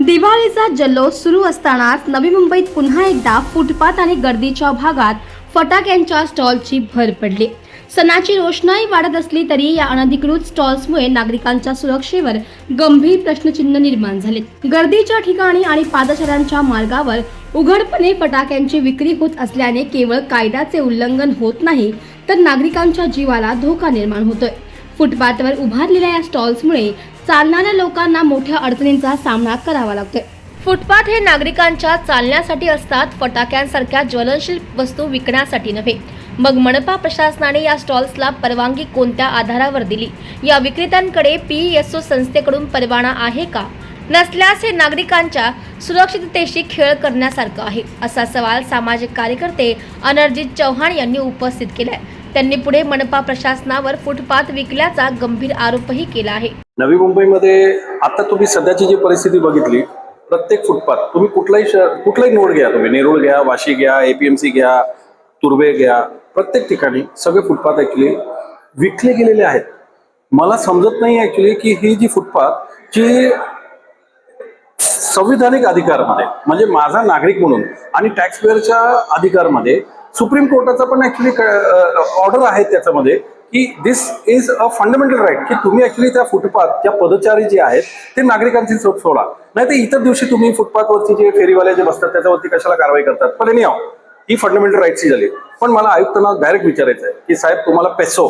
दिवाळीचा जल्लोष सुरू असतानाच नवी मुंबईत पुन्हा एकदा फुटपाथ आणि गर्दीच्या भागात फटाक्यांच्या स्टॉलची भर पडली. सणाची रोषणाई वाढत असली तरी या अनधिकृत स्टॉल्समुळे नागरिकांच्या सुरक्षेवर गंभीर प्रश्नचिन्ह निर्माण झाले. गर्दीच्या ठिकाणी आणि पादचाऱ्यांच्या मार्गावर उघडपणे फटाक्यांची विक्री होत असल्याने केवळ कायद्याचे उल्लंघन होत नाही तर नागरिकांच्या जीवाला धोका निर्माण होतोय. फुटपाथवर उभारलेल्या या स्टॉल्समुळे चालणाऱ्या लोकांना मोठ्या अडचणींचा सामना करावा लागतोय. फुटपाथ हे नागरिकांच्या चालण्यासाठी असतात फटाक्यांसारख्या ज्वलनशील वस्तू विकण्यासाठी नव्हे. मग मनपा प्रशासनाने या स्टॉल्सला परवानगी कोणत्या आधारावर दिली? या विक्रेत्यांकडे पीएसओ संस्थेकडून परवाना आहे का? नसल्यास हे नागरिकांच्या सुरक्षिततेशी खेळ करण्यासारखं आहे असा सवाल सामाजिक कार्यकर्ते अनर्जित चव्हाण यांनी उपस्थित केलाय. त्यांनी पुढे मनपा प्रशासनावर फुटपाथ विकल्याचा गंभीर आरोपही केला आहे. नवी मुंबईमध्ये आता तुम्ही सध्याची जी परिस्थिती बघितली प्रत्येक फुटपाथ तुम्ही कुठलाही शहर कुठलाही नोड घ्या तुम्ही. नेरूळ घ्या वाशी घ्या एपीएमसी घ्या तुर्बे घ्या प्रत्येक ठिकाणी सगळे फुटपाथ ॲक्च्युली विकले गेलेले आहेत. मला समजत नाही ॲक्च्युली की ही जी फुटपाथ जी संविधानिक अधिकारमध्ये म्हणजे माझा नागरिक म्हणून आणि टॅक्स पेअरच्या अधिकारमध्ये सुप्रीम कोर्टाचा पण ऍक्च्युली ऑर्डर आहे त्याच्यामध्ये. की this is a fundamental right की तुम्ही ऍक्च्युली त्या फुटपाथ त्या पदचारी जे आहेत ते नागरिकांची चोप सोडा. नाही तर इतर दिवशी तुम्ही फुटपाथवरती जे फेरीवाले जे बसतात त्याच्यावरती कशाला कारवाई करतात? पण एनी ही फंडामेंटल राईटची झाली. पण मला आयुक्तांना डायरेक्ट विचारायचं आहे की साहेब तुम्हाला पेसो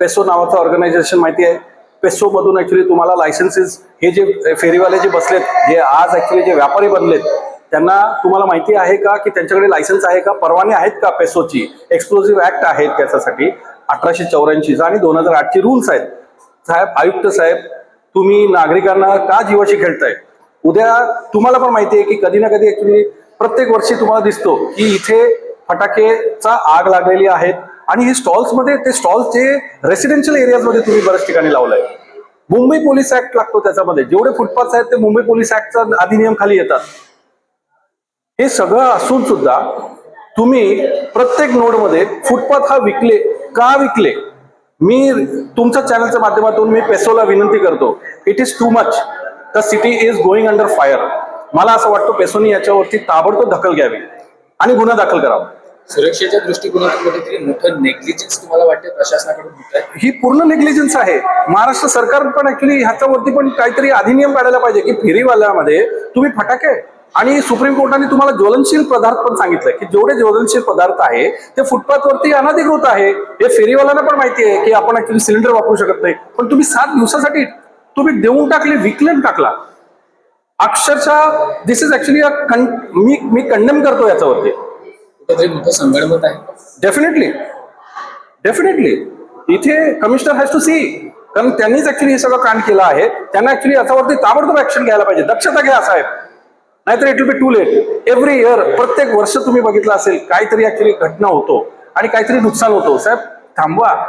पेसो नावाचं ऑर्गनायझेशन माहिती आहे? पेसो मधून ऍक्च्युली तुम्हाला लायसन्सेस हे जे फेरीवाले जे बसलेत जे आज ऍक्च्युली जे व्यापारी बनलेत त्यांना तुम्हाला माहिती आहे का की त्यांच्याकडे लायसन्स आहे का? परवाने आहेत का पेसोची एक्सक्लुझिव्ह ऍक्ट आहेत त्याच्यासाठी. अठराशे चौऱ्याऐंशीचा आणि दोन हजार आठची रूल्स आहेत. साहेब आयुक्त साहेब तुम्ही नागरिकांना का जीवाशी खेळताय? उद्या तुम्हाला पण माहिती आहे की कधी ना कधी ऍक्च्युली प्रत्येक वर्षी तुम्हाला दिसतो की इथे फटाकेचा आग लागलेली आहेत आणि हे स्टॉल्समध्ये ते स्टॉल्सचे रेसिडेन्शियल एरियाजमध्ये तुम्ही बऱ्याच ठिकाणी लावलंय. मुंबई पोलीस ऍक्ट लागतो त्याच्यामध्ये. जेवढे फुटपाथ आहेत ते मुंबई पोलीस ऍक्टचा अधिनियम खाली येतात. हे सगळं असून सुद्धा तुम्ही प्रत्येक नोडमध्ये फुटपाथ हा विकले का विकले? मी तुमच्या चॅनलच्या माध्यमातून मी पेसोला विनंती करतो. It is too much the city is going under fire मला असं वाटतं पेसोनी याच्यावरती ताबडतोब दखल घ्यावी आणि गुन्हा दाखल करावा. सुरक्षेच्या दृष्टिकोनातून कुठेतरी मोठं नेग्लिजन्स तुम्हाला वाटते प्रशासनाकडून होत आहे? ही पूर्ण नेग्लिजन्स आहे. महाराष्ट्र सरकार पण ऍक्च्युली ह्याच्यावरती पण काहीतरी अधिनियम काढायला पाहिजे की फेरीवाल्यामध्ये तुम्ही फटाके आणि सुप्रीम कोर्टाने तुम्हाला ज्वलनशील पदार्थ पण सांगितलंय की जेवढे ज्वलनशील पदार्थ आहे ते फुटपाथवरती अनधिकृत आहे. हे फेरीवाल्यांना पण माहिती आहे की आपण ऍक्च्युली सिलेंडर वापरू शकत नाही. पण तुम्ही सात दिवसासाठी तुम्ही देऊन टाकले विकलेन टाकला. अक्षरशः दिस इज ऍक्च्युली मी मी कंडेम करतो याच्यावरती. डेफिनेटली डेफिनेटली इथे कमिशनर हॅज टू सी कारण त्यांनीच ऍक्च्युली हे सगळं कांड केलं आहे. त्यांना ऍक्च्युली याच्यावरती ताबडतोब ऍक्शन घ्यायला पाहिजे. दक्षता घ्या साहेब. नाहीतर it will be too late every year प्रत्येक वर्ष तुम्ही बघितलं असेल काहीतरी ऍक्च्युली घटना होतो आणि काहीतरी नुकसान होतो. साहेब थांबवा.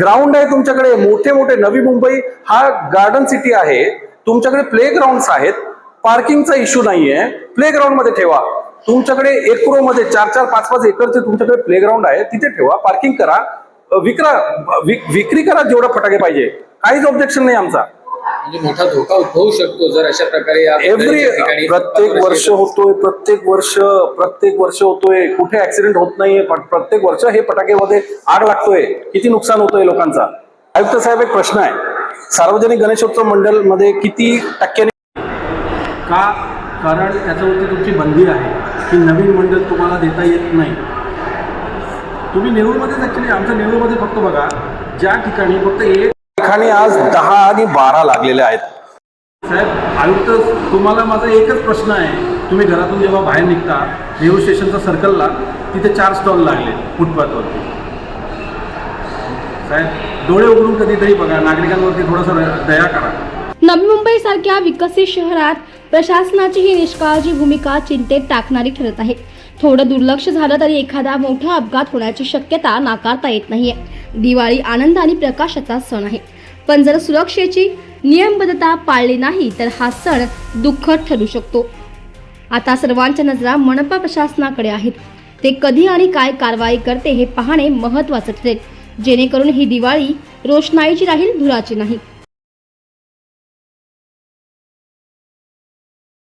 ग्राउंड आहे तुमच्याकडे. मोठे मोठे नवी मुंबई हा गार्डन सिटी आहे. तुमच्याकडे प्ले ग्राउंड आहेत. पार्किंगचा इश्यू नाहीये. प्ले ग्राउंडमध्ये ठेवा. तुमच्याकडे एक मध्ये चार चार पाच पाच एकरचे तुमच्याकडे प्ले ग्राउंड आहे तिथे ठेवा. पार्किंग करा. विक्रा विक- विक्री करा जेवढा फटाके पाहिजे. काहीच ऑब्जेक्शन नाही आमचा. म्हणजे मोठा धोका उद्भवू शकतो जर अशा प्रकारे या एव्हरी प्रत्येक वर्ष होतोय प्रत्येक वर्ष प्रत्येक वर्ष होतोय. कुठे ऍक्सिडेंट होत नाहीये पण प्रत्येक वर्ष हे फटाकेमध्ये आग लागतोय. किती नुकसान होतोय लोकांचा? आयुक्त साहेब एक प्रश्न आहे. सार्वजनिक गणेशोत्सव मंडळमध्ये किती टक्क्यांनी का? कारण त्याच्यावरती तुमची बंदी आहे की नवीन मंडळ तुम्हाला देता येत नाही. तुम्ही नेरूळमध्येच ॲक्च्युली आमच्या नेरूळमध्ये फक्त बघा ज्या ठिकाणी फक्त एक ठिकाणी आज दहा आणि बारा लागलेले आहेत. साहेब आयुक्त तुम्हाला माझा एकच प्रश्न आहे. तुम्ही घरातून जेव्हा बाहेर निघता नेहरू स्टेशनचा सर्कलला तिथे चार स्टॉल लागले फुटपाथवरती. साहेब डोळे उघडून कधीतरी बघा नागरिकांवरती थोडासा दया करा. नवी मुंबई सारख्या विकसित शहरात प्रशासनाची ही निष्काळजी भूमिका चिंतेत टाकणारी ठरत आहे. थोडं दुर्लक्ष झालं तरी एखादा मोठा अपघात होण्याची शक्यता नाकारता येत नाहीये. दिवाळी आनंद आणि प्रकाशाचा सण आहे. पण जर सुरक्षेची नियमबद्धता पाळली नाही तर हा सण दुःखद ठरू शकतो. आता सर्वांच्या नजरा मनपा प्रशासनाकडे आहेत. ते कधी आणि काय कारवाई करते हे पाहणे महत्त्वाचं ठरेल. जेणेकरून ही दिवाळी रोषणाईची राहील धुराची नाही.